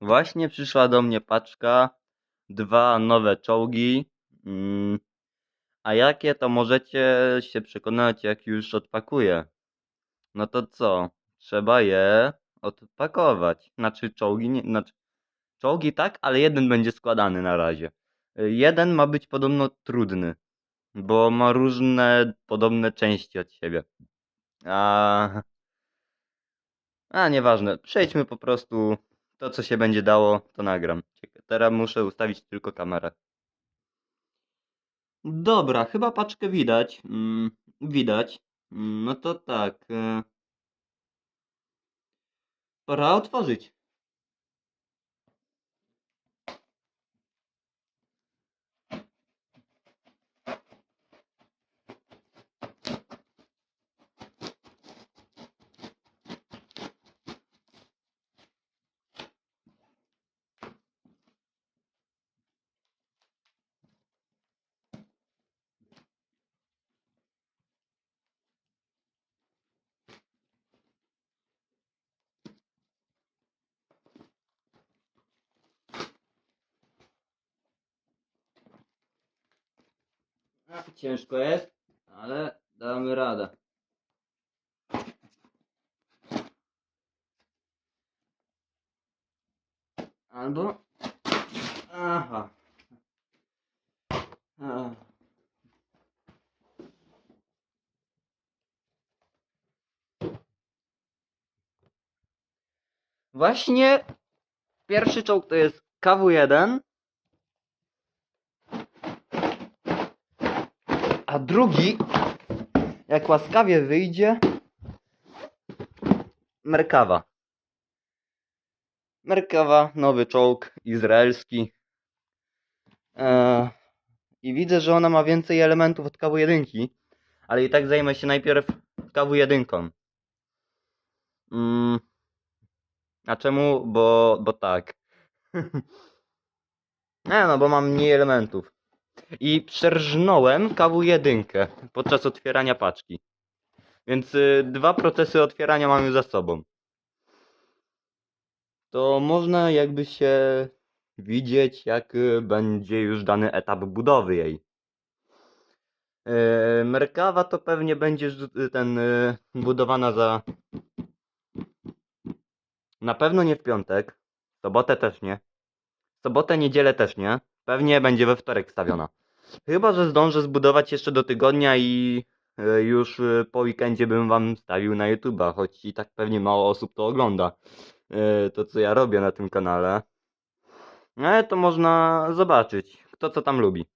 Właśnie przyszła do mnie paczka, dwa nowe czołgi. Mm, a jakie to możecie się przekonać, jak już odpakuję. No to co? Trzeba je odpakować. Znaczy czołgi nie, znaczy czołgi tak, ale jeden będzie składany na razie. Jeden ma być podobno trudny, bo ma różne podobne części od siebie. A a nieważne, przejdźmy po prostu to, co się będzie dało, to nagram. Teraz muszę ustawić tylko kamerę. Dobra, chyba paczkę widać. Mm, widać. Mm, no to tak. e, Pora otworzyć. Ciężko jest, ale damy radę. Albo. Aha. Ach. Właśnie pierwszy czołg to jest KW1. A drugi, jak łaskawie wyjdzie, Merkawa. Merkawa, nowy czołg izraelski. Eee, I widzę, że ona ma więcej elementów od KW1, ale i tak zajmę się najpierw KW1. Mm. A czemu? Bo, bo tak. Nie no, bo mam mniej elementów. I przerżnąłem KW1 podczas otwierania paczki. Więc y, dwa procesy otwierania mamy za sobą. To można jakby się widzieć, jak y, będzie już dany etap budowy jej. Yy, Merkawa to pewnie będzie rzu- ten y, budowana za. Na pewno nie w piątek. Sobotę też nie. Sobotę, niedzielę też nie. Pewnie będzie we wtorek stawiona. Chyba, że zdążę zbudować jeszcze do tygodnia i e, już e, po weekendzie bym wam stawił na YouTube'a, choć i tak pewnie mało osób to ogląda. e, To, co ja robię na tym kanale. Ale to można zobaczyć, kto co tam lubi.